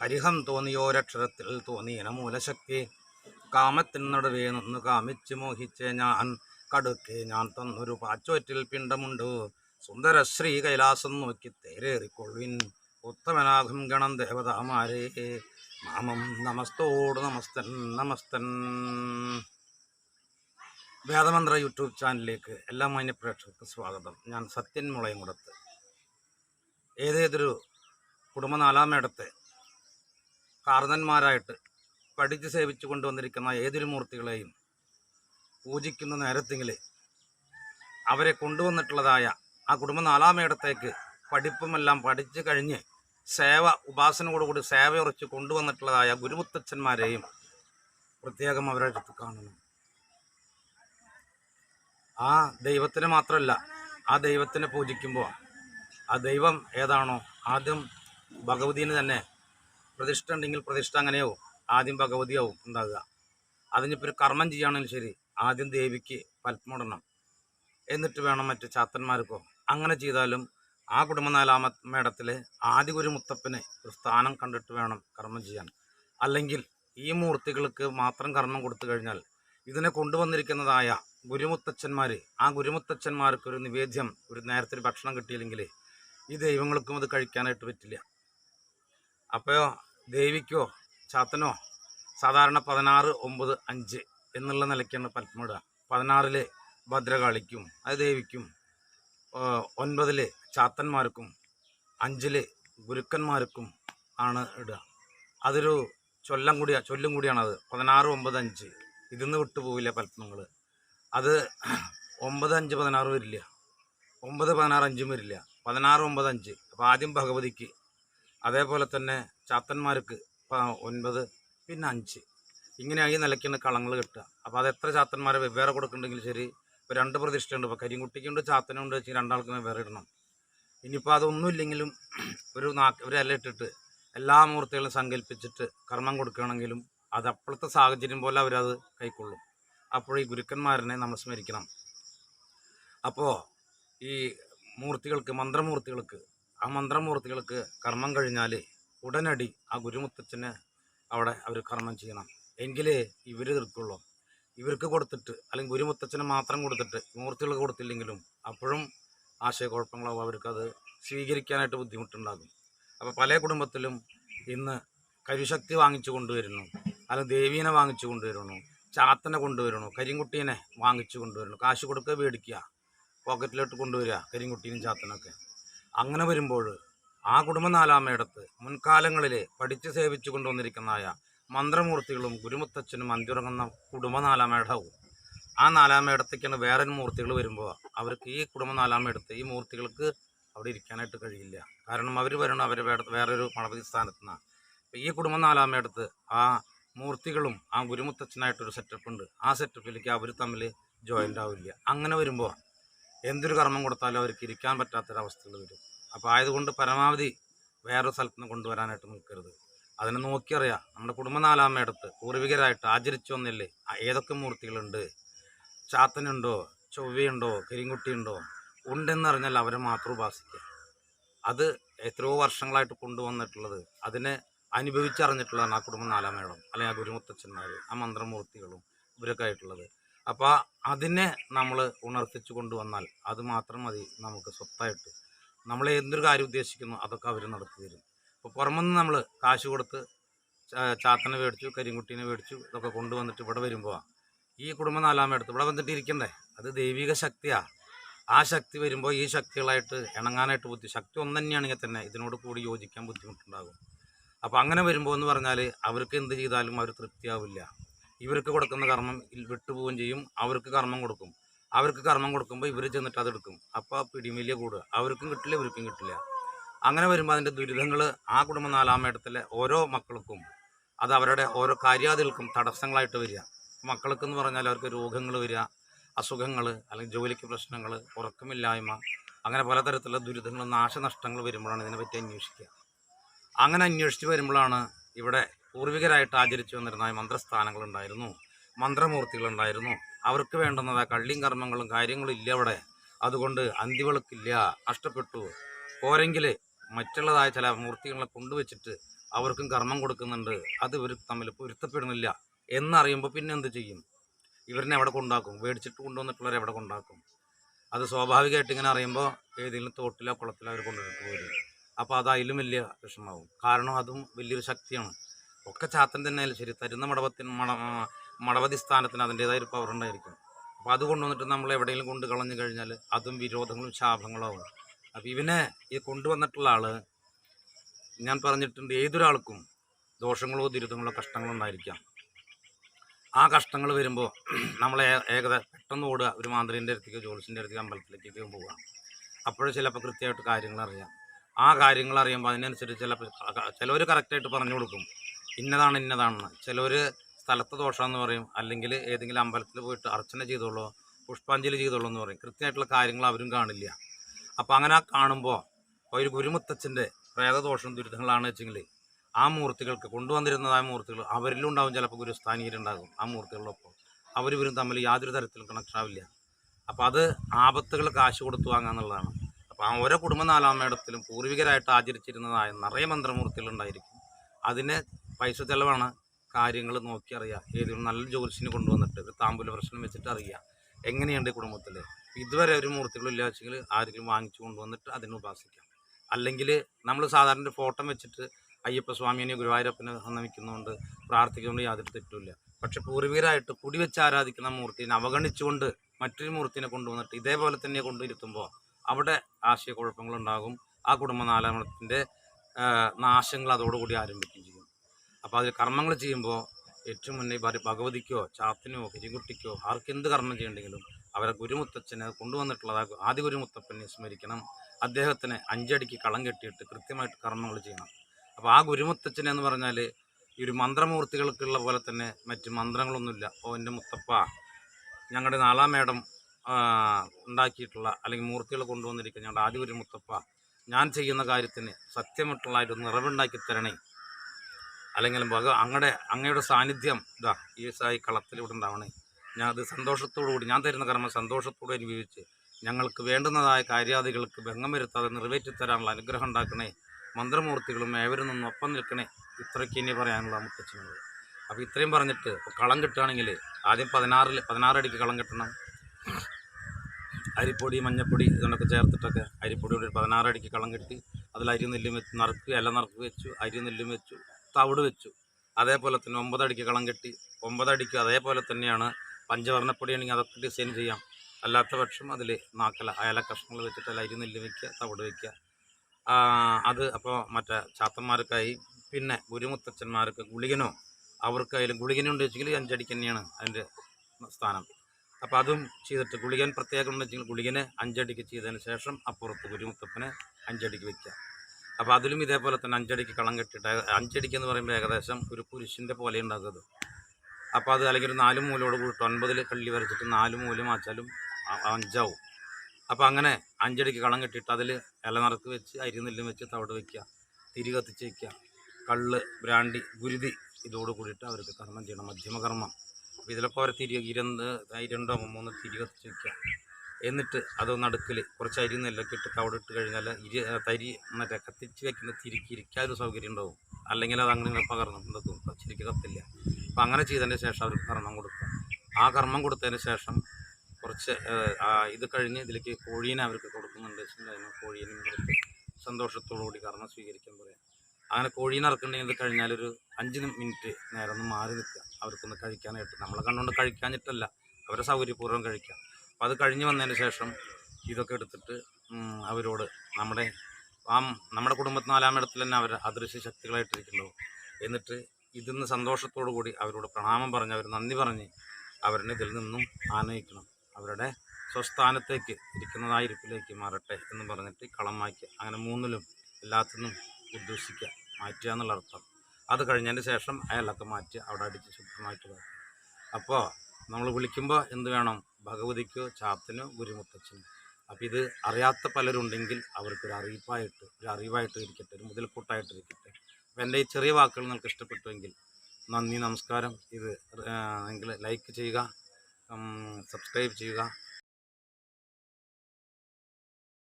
ഹരിഹം തോന്നിയോരക്ഷരത്തിൽ തോന്നിയന മൂലശക്തി. കാമത്തിൻ നടുവേ നിന്ന് കാമിച്ച് മോഹിച്ച് ഞാൻ. കടുക്കെ ഞാൻ തന്നൊരു പാച്ചോറ്റിൽ പിണ്ടമുണ്ട് സുന്ദര ശ്രീ കൈലാസം നോക്കി തേരേറിക്കൊള്ളുവിൻ. ഉത്തമനാകും ഗണം ദേവതാമാരെ. മാമം നമസ്തോട് നമസ്തൻ നമസ്തൻ. വേദമന്ത്ര യൂട്യൂബ് ചാനലിലേക്ക് എല്ലാ മാന്യ പ്രേക്ഷകർക്ക് സ്വാഗതം. ഞാൻ സത്യൻ മുളയങ്കുടത്ത് ഏതേതൊരു കുടുംബനാലാമേടത്തെ കാർന്നന്മാരായിട്ട് പഠിച്ച് സേവിച്ചു കൊണ്ടുവന്നിരിക്കുന്ന ഏതൊരു മൂർത്തികളെയും പൂജിക്കുന്ന നേരത്തെങ്കിൽ അവരെ കൊണ്ടുവന്നിട്ടുള്ളതായ ആ കുടുംബ നാലാമേടത്തേക്ക് പഠിപ്പുമെല്ലാം പഠിച്ചു കഴിഞ്ഞ് സേവ ഉപാസനയോടുകൂടി സേവ ഉറച്ച് കൊണ്ടുവന്നിട്ടുള്ളതായ ഗുരുമുത്തച്ഛന്മാരെയും പ്രത്യേകം അവരുടെ അടുത്ത് കാണുന്നു ആ ദൈവത്തിന് മാത്രമല്ല ആ ദൈവത്തിനെ പൂജിക്കുമ്പോൾ ആ ദൈവം ഏതാണോ ആദ്യം ഭഗവതിന് തന്നെ പ്രതിഷ്ഠ ഉണ്ടെങ്കിൽ പ്രതിഷ്ഠ അങ്ങനെയാവും. ആദ്യം ഭഗവതിയാവും ഉണ്ടാകുക അതിനിപ്പോൾ ഒരു കർമ്മം ചെയ്യുകയാണെങ്കിൽ ശരി ആദ്യം ദേവിക്ക് പൽപ്പമിടണം എന്നിട്ട് വേണം മറ്റ് ചാത്തന്മാർക്കോ. അങ്ങനെ ചെയ്താലും ആ കുടുംബനാലാമ മേടത്തിലെ ആദ്യ ഒരു മുത്തപ്പന് ഒരു സ്ഥാനം കണ്ടിട്ട് വേണം കർമ്മം ചെയ്യാൻ. അല്ലെങ്കിൽ ഈ മൂർത്തികൾക്ക് മാത്രം കർമ്മം കൊടുത്തു കഴിഞ്ഞാൽ ഇതിനെ കൊണ്ടുവന്നിരിക്കുന്നതായ ഗുരുമുത്തച്ഛന്മാർ ആ ഗുരുമുത്തച്ഛന്മാർക്ക് ഒരു നിവേദ്യം ഒരു നേരത്തെ ഒരു ഭക്ഷണം കിട്ടിയില്ലെങ്കിൽ ഈ ദൈവങ്ങൾക്കും അത് കഴിക്കാനായിട്ട് പറ്റില്ല. അപ്പോൾ ദേവിക്കോ ചാത്തനോ സാധാരണ പതിനാറ് ഒമ്പത് അഞ്ച് എന്നുള്ള നിലയ്ക്കാണ് പൽപ്പമിടുക പതിനാറിൽ ഭദ്രകാളിക്കും അത് ദേവിക്കും ഒൻപതിൽ ചാത്തന്മാർക്കും അഞ്ചിൽ ഗുരുക്കന്മാർക്കും ആണ് ഇടുക. അതൊരു ചൊല്ലം കൂടിയാ ചൊല്ലും കൂടിയാണത് പതിനാറ് ഒമ്പത് അഞ്ച്. ഇതിന്ന് വിട്ടുപോവില്ല പത്മങ്ങൾ അത് ഒമ്പത് അഞ്ച് പതിനാറ് വരില്ല. ഒമ്പത് പതിനാറ് അഞ്ചും വരില്ല. പതിനാറ് ഒമ്പത് അഞ്ച്. അപ്പോൾ ആദ്യം ഭഗവതിക്ക് അതേപോലെ തന്നെ ചാത്തന്മാർക്ക് ഒൻപത് പിന്നെ അഞ്ച്. ഇങ്ങനെ ഈ നിലയ്ക്കാണ് കളങ്ങൾ കിട്ടുക. അപ്പോൾ അത് എത്ര ചാത്തന്മാരെ വെവ്വേറെ കൊടുക്കുന്നുണ്ടെങ്കിൽ ശരി ഇപ്പോൾ രണ്ട് പ്രതിഷ്ഠയുണ്ട്. ഇപ്പോൾ കരിങ്കുട്ടിക്കുണ്ട് ചാത്തനുണ്ട് വെച്ച് രണ്ടാൾക്കും വെവ്വേറെ ഇടണം. ഇനിയിപ്പോൾ അതൊന്നും ഇല്ലെങ്കിലും ഒരു നാക്ക് ഒരു ഇല ഇട്ടിട്ട് എല്ലാ മൂർത്തികളും സങ്കല്പിച്ചിട്ട് കർമ്മം കൊടുക്കുകയാണെങ്കിലും അത് അപ്പോഴത്തെ സാഹചര്യം പോലെ അവരത് കൈക്കൊള്ളും. അപ്പോൾ ഈ ഗുരുക്കന്മാരനെ നമ്മൾ സ്മരിക്കണം. അപ്പോൾ ഈ മൂർത്തികൾക്ക് മന്ത്രമൂർത്തികൾക്ക് ആ മന്ത്രമൂർത്തികൾക്ക് കർമ്മം കഴിഞ്ഞാൽ ഉടനടി ആ ഗുരുമുത്തച്ഛന് അവിടെ അവർ കർമ്മം ചെയ്യണം. എങ്കിലേ ഇവർ തീർക്കുള്ളൂ. ഇവർക്ക് കൊടുത്തിട്ട് അല്ലെങ്കിൽ ഗുരുമുത്തച്ഛന് മാത്രം കൊടുത്തിട്ട് മൂർത്തികൾക്ക് കൊടുത്തില്ലെങ്കിലും അപ്പോഴും ആശയക്കുഴപ്പങ്ങളാവും. അവർക്കത് സ്വീകരിക്കാനായിട്ട് ബുദ്ധിമുട്ടുണ്ടാകും. അപ്പോൾ പല കുടുംബത്തിലും ഇന്ന് കരിശക്തി വാങ്ങിച്ചു കൊണ്ടുവരുന്നു. അല്ലെങ്കിൽ ദേവീനെ വാങ്ങിച്ചു കൊണ്ടുവരുന്നു. ചാത്തനെ കൊണ്ടുവരുന്നു. കരിങ്കുട്ടീനെ വാങ്ങിച്ചു കൊണ്ടുവരുന്നു. കാശ് കൊടുക്കുക മേടിക്കുക. പോക്കറ്റിലോട്ട് കൊണ്ടുവരിക കരിങ്കുട്ടീനും ചാത്തനൊക്കെ. അങ്ങനെ വരുമ്പോൾ ആ കുടുംബ മുൻകാലങ്ങളിലെ പഠിച്ച് സേവിച്ചു കൊണ്ടുവന്നിരിക്കുന്നതായ മന്ത്രമൂർത്തികളും ഗുരുമുത്തച്ഛനും അന്തിറങ്ങുന്ന കുടുംബ നാലാമേടവും ആ നാലാമയിടത്തേക്കാണ് വേറെ മൂർത്തികൾ വരുമ്പോൾ അവർക്ക് ഈ കുടുംബ നാലാമയിടത്ത് ഈ മൂർത്തികൾക്ക് അവിടെ ഇരിക്കാനായിട്ട് കഴിയില്ല. കാരണം അവർ വരണം അവർ വേറൊരു മണപതി സ്ഥാനത്ത് നിന്നാണ് ഈ കുടുംബ നാലാമയിടത്ത് ആ മൂർത്തികളും ആ ഗുരുമുത്തച്ഛനായിട്ടൊരു സെറ്റപ്പ് ഉണ്ട്. ആ സെറ്റപ്പിലേക്ക് അവർ തമ്മിൽ ജോയിന്റ് ആവില്ല. അങ്ങനെ വരുമ്പോൾ എന്തൊരു കർമ്മം കൊടുത്താലും അവർക്ക് ഇരിക്കാൻ പറ്റാത്തൊരവസ്ഥകൾ വരും. അപ്പോൾ ആയതുകൊണ്ട് പരമാവധി വേറൊരു സ്ഥലത്ത് നിന്ന് കൊണ്ടുവരാനായിട്ട് നിൽക്കരുത്. അതിനെ നോക്കിയറിയാം. നമ്മുടെ കുടുംബ നാലാമ്മയടുത്ത് പൂർവികരായിട്ട് ആചരിച്ചു വന്നില്ലേ? ആ ഏതൊക്കെ മൂർത്തികളുണ്ട്? ചാത്തനുണ്ടോ? ചൊവ്വയുണ്ടോ? കരിങ്കുട്ടിയുണ്ടോ? ഉണ്ടെന്നറിഞ്ഞാൽ അവരെ മാത്രം ഉപാസിക്കുക. അത് എത്രയോ വർഷങ്ങളായിട്ട് കൊണ്ടുവന്നിട്ടുള്ളത്. അതിനെ അനുഭവിച്ചറിഞ്ഞിട്ടുള്ളതാണ് ആ കുടുംബ നാലാമ്മയോടും അല്ലെങ്കിൽ ആ ഗുരുമുത്തച്ഛന്മാർ ആ മന്ത്രമൂർത്തികളും ഇവരൊക്കെ ആയിട്ടുള്ളത്. അപ്പോൾ അതിനെ നമ്മൾ ഉണർത്തിച്ചു കൊണ്ടുവന്നാൽ അത് മാത്രം മതി നമുക്ക് സ്വത്തായിട്ട്. നമ്മൾ എന്തൊരു കാര്യം ഉദ്ദേശിക്കുന്നു അതൊക്കെ അവർ നടത്തി തരും. അപ്പോൾ പുറമെന്ന് നമ്മൾ കാശ് കൊടുത്ത് ചാത്തനെ മേടിച്ചു കരിങ്കുട്ടീനെ മേടിച്ചു ഇതൊക്കെ കൊണ്ടുവന്നിട്ട് ഇവിടെ വരുമ്പോൾ ഈ കുടുംബം കുടുംബ നാലാമെടുത്ത് ഇവിടെ വന്നിട്ട് ഇരിക്കണ്ടേ? അത് ദൈവിക ശക്തിയാണ് ആ ശക്തി വരുമ്പോൾ ഈ ശക്തികളായിട്ട് ഇണങ്ങാനായിട്ട് ബുദ്ധി ശക്തി ഒന്ന് തന്നെയാണെങ്കിൽ തന്നെ ഇതിനോട് കൂടി യോജിക്കാൻ ബുദ്ധിമുട്ടുണ്ടാകും. അപ്പോൾ അങ്ങനെ വരുമ്പോൾ എന്ന് പറഞ്ഞാൽ അവർക്ക് എന്ത് ചെയ്താലും അവർ തൃപ്തിയാവില്ല. ഇവർക്ക് കൊടുക്കുന്ന കർമ്മം വിട്ടുപോവുകയും ചെയ്യും. അവർക്ക് കർമ്മം കൊടുക്കും. അവർക്ക് കർമ്മം കൊടുക്കുമ്പോൾ ഇവർ ചെന്നിട്ട് അതെടുക്കും അപ്പോൾ പിടിമില്യ കൂടുക. അവർക്കും കിട്ടില്ല ഇവർക്കും കിട്ടില്ല. അങ്ങനെ വരുമ്പോൾ അതിന്റെ ദുരിതങ്ങൾ ആ കുടുംബ നാലാമേടത്തിലെ ഓരോ മക്കൾക്കും അത് അവരുടെ ഓരോ കാര്യാദികൾക്കും തടസ്സങ്ങളായിട്ട് വരിക. മക്കൾക്ക് എന്ന് പറഞ്ഞാൽ അവർക്ക് രോഗങ്ങൾ വരിക അസുഖങ്ങൾ അല്ലെങ്കിൽ ജോലിക്ക് പ്രശ്നങ്ങൾ ഉറക്കമില്ലായ്മ അങ്ങനെ പലതരത്തിലുള്ള ദുരിതങ്ങൾ നാശനഷ്ടങ്ങൾ വരുമ്പോഴാണ് ഇതിനെപ്പറ്റി അന്വേഷിക്കുക. അങ്ങനെ അന്വേഷിച്ച് വരുമ്പോഴാണ് ഇവിടെ പൂർവികരായിട്ട് ആചരിച്ചു വന്നിരുന്ന മന്ത്രസ്ഥാനങ്ങളുണ്ടായിരുന്നു മന്ത്രമൂർത്തികളുണ്ടായിരുന്നു. അവർക്ക് വേണ്ടുന്നത് കള്ളിയും കർമ്മങ്ങളും കാര്യങ്ങളും ഇല്ല അവിടെ. അതുകൊണ്ട് അന്തിവിളക്കില്ല നഷ്ടപ്പെട്ടു പോരെങ്കിൽ മറ്റുള്ളതായ ചില മൂർത്തികളെ കൊണ്ടുവച്ചിട്ട് അവർക്കും കർമ്മം കൊടുക്കുന്നുണ്ട്. അത് ഇവർ തമ്മിൽ പൊരുത്തപ്പെടുന്നില്ല എന്നറിയുമ്പോൾ പിന്നെ എന്ത് ചെയ്യും? ഇവരിനെ എവിടെ കൊണ്ടാക്കും? മേടിച്ചിട്ട് കൊണ്ടുവന്നിട്ടുള്ളവരെ എവിടെ കൊണ്ടാക്കും? അത് സ്വാഭാവികമായിട്ട് ഇങ്ങനെ അറിയുമ്പോൾ ഏതെങ്കിലും തോട്ടിലോ കുളത്തിലോ അവർ കൊണ്ടുവന്നിട്ട് പോരും. അപ്പോൾ അത് അതിലും വലിയ വിഷമാവും. കാരണം അതും വലിയൊരു ശക്തിയാണ്. ഒക്കെ ചാത്തൻ തന്നെയായാലും ശരി. തരുന്ന മടവത്തിന് മട മടവതി സ്ഥാനത്തിന് അതിന്റെതായ ഒരു പവർ ഉണ്ടായിരിക്കും. അപ്പോൾ അത് കൊണ്ടുവന്നിട്ട് നമ്മൾ എവിടെയെങ്കിലും കൊണ്ട് കളഞ്ഞു കഴിഞ്ഞാൽ അതും വിരോധങ്ങളും ശാപങ്ങളും ആവും. അപ്പോൾ ഇവനെ ഈ കൊണ്ടുവന്നിട്ടുള്ള ആൾ ഞാൻ പറഞ്ഞിട്ടുണ്ട് ഏതൊരാൾക്കും ദോഷങ്ങളോ ദുരിതങ്ങളോ കഷ്ടങ്ങളോ ഉണ്ടായിരിക്കാം. ആ കഷ്ടങ്ങൾ വരുമ്പോൾ നമ്മളെ ഏകദ പെട്ടെന്ന് ഓടുക ഒരു മാന്ത്രിന്റെ അടുത്തേക്ക് ജോലിസിന്റെ അടുത്തേക്ക് അമ്പലത്തിലേക്കൊക്കെ പോവുക അപ്പോഴും ചിലപ്പോൾ കൃത്യമായിട്ട് കാര്യങ്ങൾ അറിയാം. ആ കാര്യങ്ങൾ അറിയുമ്പോൾ അതിനനുസരിച്ച് ചിലപ്പോൾ ചിലവർ കറക്റ്റായിട്ട് പറഞ്ഞു കൊടുക്കും. ഇന്നതാണ് ഇന്നതാണെന്ന്. ചിലവർ സ്ഥലത്ത് ദോഷമെന്ന് പറയും. അല്ലെങ്കിൽ ഏതെങ്കിലും അമ്പലത്തിൽ പോയിട്ട് അർച്ചന ചെയ്തോളൂ പുഷ്പാഞ്ജലി ചെയ്തോളൂ എന്ന് പറയും. കൃത്യമായിട്ടുള്ള കാര്യങ്ങൾ അവരും കാണില്ല. അപ്പോൾ അങ്ങനെ കാണുമ്പോൾ ഒരു ഗുരുമുത്തച്ഛന്റെ പ്രേതദോഷം ദുരിതങ്ങളാണ് വെച്ചെങ്കിൽ ആ മൂർത്തികൾക്ക് കൊണ്ടുവന്നിരുന്നതായ മൂർത്തികൾ അവരിലും ഉണ്ടാവും ചിലപ്പോൾ ഗുരുസ്ഥാനീയരുണ്ടാകും ആ മൂർത്തികളിലൊപ്പം അവരിവരും തമ്മിൽ യാതൊരു തരത്തിലും കണക്ഷൻ ആവില്ല. അപ്പോൾ അത് ആപത്തുകൾ കാശ് കൊടുത്തു വാങ്ങാന്നുള്ളതാണ് അപ്പോൾ ആ ഓരോ കുടുംബനാലാമേടത്തിലും നാലാം പൂർവികരായിട്ട് ആചരിച്ചിരുന്നതായ നിറയെ മന്ത്രമൂർത്തികൾ ഉണ്ടായിരിക്കും അതിന് പൈസ ചിലവാണ് കാര്യങ്ങൾ നോക്കി അറിയുക ഏതൊരു നല്ല ജ്യോതിഷിനെ കൊണ്ടുവന്നിട്ട് ഒരു താമ്പൂല പ്രശ്നം വെച്ചിട്ട് അറിയുക എങ്ങനെയുണ്ട് കുടുംബത്തിൽ ഇതുവരെ ഒരു മൂർത്തികളില്ല വെച്ചെങ്കിൽ ആരെങ്കിലും വാങ്ങിച്ചു കൊണ്ടുവന്നിട്ട് അതിനെ ഉപാസിക്കാം. അല്ലെങ്കിൽ നമ്മൾ സാധാരണ ഫോട്ടോ വെച്ചിട്ട് അയ്യപ്പ സ്വാമിനെ ഗുരുവായൂരപ്പനെ നമിക്കുന്നതുകൊണ്ട് പ്രാർത്ഥിക്കുന്നതുകൊണ്ട് യാതൊരു തെറ്റുമില്ല. പക്ഷെ പൂർവികരായിട്ട് കുടി വെച്ച് ആരാധിക്കുന്ന മൂർത്തിനെ അവഗണിച്ചുകൊണ്ട് മറ്റൊരു മൂർത്തിനെ കൊണ്ടുവന്നിട്ട് ഇതേപോലെ തന്നെ കൊണ്ടിരുത്തുമ്പോൾ അവിടെ ആശയക്കുഴപ്പങ്ങളുണ്ടാകും. ആ കുടുംബനാലാമത്തിന്റെ നാശങ്ങൾ അതോടുകൂടി ആരംഭിക്കും. അപ്പോൾ അതിൽ കർമ്മങ്ങൾ ചെയ്യുമ്പോൾ ഏറ്റവും മുന്നേ ഭഗവതിക്കോ ചാത്തിനോ കിരികുട്ടിക്കോ ആർക്കെന്ത് കർമ്മം ചെയ്യണ്ടെങ്കിലും അവരെ ഗുരുമുത്തച്ഛനെ കൊണ്ടുവന്നിട്ടുള്ളത് ആദ്യ ഗുരുമുത്തപ്പനെ സ്മരിക്കണം. അദ്ദേഹത്തിന് അഞ്ചടിക്ക് കളം കെട്ടിയിട്ട് കൃത്യമായിട്ട് കർമ്മങ്ങൾ ചെയ്യണം. അപ്പോൾ ആ ഗുരുമുത്തച്ഛൻ എന്ന് പറഞ്ഞാൽ ഈ ഒരു മന്ത്രമൂർത്തികൾക്കുള്ള പോലെ തന്നെ മറ്റ് മന്ത്രങ്ങളൊന്നുമില്ല. ഓ എന്റെ മുത്തപ്പ ഞങ്ങളുടെ നാലാം മേടം ഉണ്ടാക്കിയിട്ടുള്ള അല്ലെങ്കിൽ മൂർത്തികൾ കൊണ്ടുവന്നിരിക്കുന്ന ഞങ്ങളുടെ ആദ്യ ഗുരുമുത്തപ്പ ഞാൻ ചെയ്യുന്ന കാര്യത്തിന് സത്യമായിട്ടുള്ള ഒരു നിറവുണ്ടാക്കി തരണേ അല്ലെങ്കിൽ ഭഗ അങ്ങടെ അങ്ങയുടെ സാന്നിധ്യം ഇതാ ഈ സായി കളത്തിലൂടെ ഉണ്ടാവണേ. ഞാൻ അത് സന്തോഷത്തോടു കൂടി ഞാൻ തരുന്ന കർമ്മം സന്തോഷത്തോടെ അനുഭവിച്ച് ഞങ്ങൾക്ക് വേണ്ടുന്നതായ കാര്യാദികൾക്ക് ഭംഗം വരുത്താതെ നിറവേറ്റി തരാനുള്ള അനുഗ്രഹം ഉണ്ടാക്കണേ. മന്ത്രമൂർത്തികളും ഏവരും നിന്നും ഒപ്പം നിൽക്കണേ. ഇത്രയ്ക്ക് ഇനി പറയാനുള്ള മുത്തച്ഛനോട്. അപ്പോൾ ഇത്രയും പറഞ്ഞിട്ട് കളം കിട്ടുകയാണെങ്കിൽ ആദ്യം പതിനാറിൽ പതിനാറടിക്ക് കളം കിട്ടണം. അരിപ്പൊടി മഞ്ഞപ്പൊടി ഇതൊക്കെ ചേർത്തിട്ടൊക്കെ അരിപ്പൊടിയോട് പതിനാറടിക്ക് കളം കെട്ടി അതിൽ അരി നെല്ലും വെച്ച് നറുക്ക് ഇല നറുക്ക് വെച്ചു അരി നെല്ലും വെച്ചു. തവിട് വെച്ചു. അതേപോലെ തന്നെ ഒമ്പതടിക്ക് കളം കെട്ടി ഒമ്പതടിക്ക് അതേപോലെ തന്നെയാണ് പഞ്ചവർണപ്പൊടിയാണെങ്കിൽ അതൊക്കെ ഡിസൈൻ ചെയ്യാം. അല്ലാത്ത പക്ഷം അതിൽ നാക്കല അയല കഷ്ണങ്ങൾ വെച്ചിട്ട് അല്ല അരി നെല്ല് വയ്ക്കുക തവിട് വയ്ക്കുക അത് അപ്പോൾ മറ്റേ ചാത്തന്മാർക്കായി പിന്നെ ഗുരുമുത്തച്ഛന്മാർക്ക് ഗുളികനോ അവർക്ക് അതിൽ ഗുളികനുണ്ട് വെച്ചെങ്കിൽ അഞ്ചടിക്ക് തന്നെയാണ് അതിന്റെ സ്ഥാനം. അപ്പോൾ അതും ചെയ്തിട്ട് ഗുളികൻ പ്രത്യേകം എന്ന് വെച്ചെങ്കിൽ ഗുളികനെ അഞ്ചടിക്ക് ചെയ്തതിന് ശേഷം അപ്പുറത്ത് ഗുരുമുത്തപ്പനെ അഞ്ചടിക്ക് വെക്കുക. അപ്പോൾ അതിലും ഇതേപോലെ തന്നെ അഞ്ചടിക്ക് കളം കെട്ടിട്ട് അഞ്ചടിക്ക് എന്ന് പറയുമ്പോൾ ഏകദേശം ഒരു കുരിശിന്റെ പോലെ ഉണ്ടാക്കുന്നത് അപ്പോൾ അത് അല്ലെങ്കിൽ ഒരു നാല് മൂലോട് കൂടിയിട്ട് ഒൻപതിൽ കള്ളി വരച്ചിട്ട് നാല് മൂല മാച്ചാലും അ- അഞ്ചാവും. അപ്പോൾ അങ്ങനെ അഞ്ചടിക്ക് കളം കെട്ടിയിട്ട് അതിൽ ഇലനിറക്ക് വെച്ച് അരി നെല്ലും വെച്ച് തവിട് വയ്ക്കുക തിരി കത്തിച്ച് വയ്ക്കുക കള്ള് ബ്രാണ്ടി ഗുരുതി ഇതോട് കൂടിയിട്ട് അവർക്ക് കർമ്മം ചെയ്യണം. മധ്യമകർമ്മം. അപ്പോൾ ഇതിലൊക്കെ അവരെ തിരി ഇരണ്ട് രണ്ടോ മൂന്ന് തിരി കത്തിച്ച് വയ്ക്കുക എന്നിട്ട് അത് നടുക്കിൽ കുറച്ച് അരി നെല്ലൊക്കെ ഇട്ട് തവിടിട്ട് കഴിഞ്ഞാൽ ഇരി തരി മറ്റേ കത്തിച്ച് വെക്കുന്ന തിരിക്ക് ഇരിക്കാനൊരു സൗകര്യം ഉണ്ടാവും. അല്ലെങ്കിൽ അത് അങ്ങനെ പകർന്നു എന്തൊക്കെ. ശരിക്ക് കത്തില്ല. അപ്പം അങ്ങനെ ചെയ്തതിന് ശേഷം അവർക്ക് കർമ്മം കൊടുക്കുക ആ കർമ്മം കൊടുത്തതിന് ശേഷം കുറച്ച് ഇത് കഴിഞ്ഞ് ഇതിലേക്ക് കോഴീനെ അവർക്ക് കൊടുക്കുന്നുണ്ട്. അതിന് കോഴീനും കൊടുത്ത് സന്തോഷത്തോടു കൂടി കർമ്മം സ്വീകരിക്കാൻ പറയാം. അങ്ങനെ കോഴീനെ ഇറക്കുന്നുണ്ടെങ്കിൽ ഇത് കഴിഞ്ഞാൽ ഒരു അഞ്ച് മിനിറ്റ് നേരം ഒന്ന് മാറി നിൽക്കുക. അവർക്കൊന്ന് കഴിക്കാനായിട്ട്. നമ്മളെ കണ്ടുകൊണ്ട് കഴിക്കാഞ്ഞിട്ടല്ല. അവരെ സൗകര്യപൂർവം കഴിക്കാം. അപ്പോൾ അത് കഴിഞ്ഞ് വന്നതിന് ശേഷം ഇതൊക്കെ എടുത്തിട്ട് അവരോട് നമ്മുടെ ആ നമ്മുടെ കുടുംബത്തിൽ നാലാം ഇടത്തിൽ തന്നെ അവർ അദൃശ്യ ശക്തികളായിട്ടിരിക്കുന്നു. എന്നിട്ട് ഇതിന്ന് സന്തോഷത്തോടു കൂടി അവരോട് പ്രണാമം പറഞ്ഞ് അവർ നന്ദി പറഞ്ഞ് അവരുടെ ഇതിൽ നിന്നും ആനയിക്കണം. അവരുടെ സ്വസ്ഥാനത്തേക്ക് ഇരിക്കുന്നതായിരിപ്പിലേക്ക് മാറട്ടെ എന്ന് പറഞ്ഞിട്ട് കളം മായ്ക്കുക അങ്ങനെ മൂന്നിലും എല്ലാത്തിനും ഉദ്ദേശിക്കുക മാറ്റുക എന്നുള്ള അർത്ഥം അത് കഴിഞ്ഞതിന് ശേഷം അയാളൊക്കെ മാറ്റി അവിടെ അടിച്ച് ശുദ്ധമായിട്ട് അപ്പോൾ നമ്മൾ വിളിക്കുമ്പോൾ എന്ത് വേണം? ഭഗവതിക്കോ ചാത്തനോ ഗുരുമുത്തച്ഛനോ? അപ്പോൾ ഇത് അറിയാത്ത പലരുണ്ടെങ്കിൽ അവർക്കൊരു അറിയിപ്പായിട്ട് ഒരു അറിവായിട്ട് ഇരിക്കട്ടെ ഒരു മുതൽക്കൂട്ടായിട്ട് ഇരിക്കട്ടെ. അപ്പോൾ എന്റെ ഈ ചെറിയ വാക്കുകൾ നിങ്ങൾക്ക് ഇഷ്ടപ്പെട്ടുവെങ്കിൽ നന്ദി നമസ്കാരം. ഇത് നിങ്ങൾ ലൈക്ക് ചെയ്യുക സബ്സ്ക്രൈബ് ചെയ്യുക.